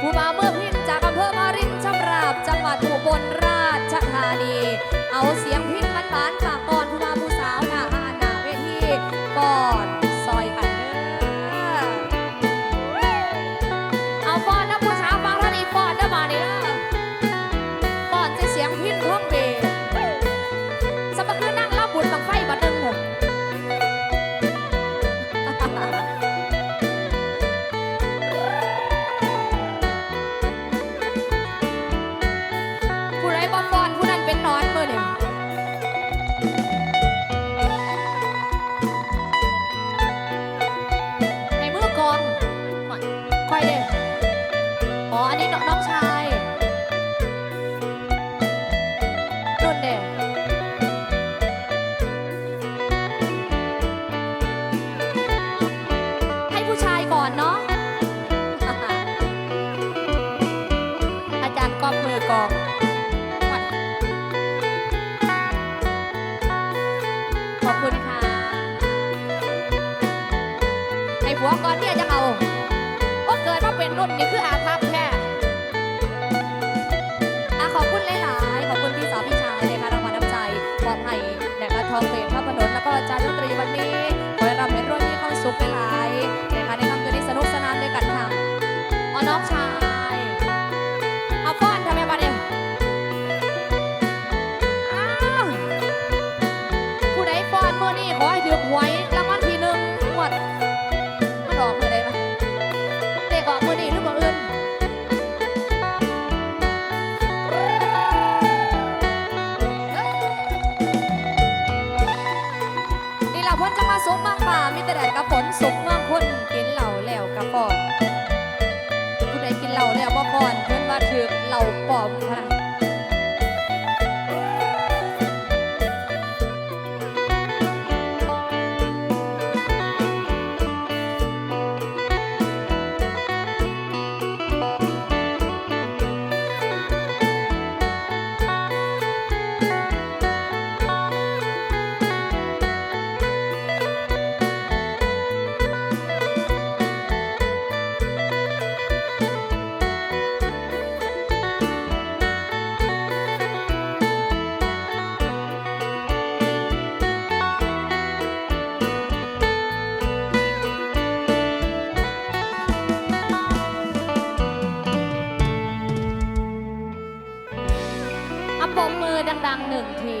不把梦 วก่อนเนี่ยจะเอาก็เกิดมาเป็นรุ่นนี่คืออาภัพแค่อะขอบคุณหลายๆ ขอบคุณพี่สาวพี่ชายนะคะรางวัลน้ำใจขอบให้แด่กระทองเพลงพระพนนแล้วก็อาจารย์ดนตรีวันนี้ขอให้เราเป็นรุ่นที่เข้าสุขหลายๆนะคะในคำคืนนี้สนุกสนานด้วยกันค่ะอ๋อน้องชาย คนจะมาสุกมากป่ามีแต่แดดกับฝนสุกเมืองคน ปมมือดังๆหนึ่งที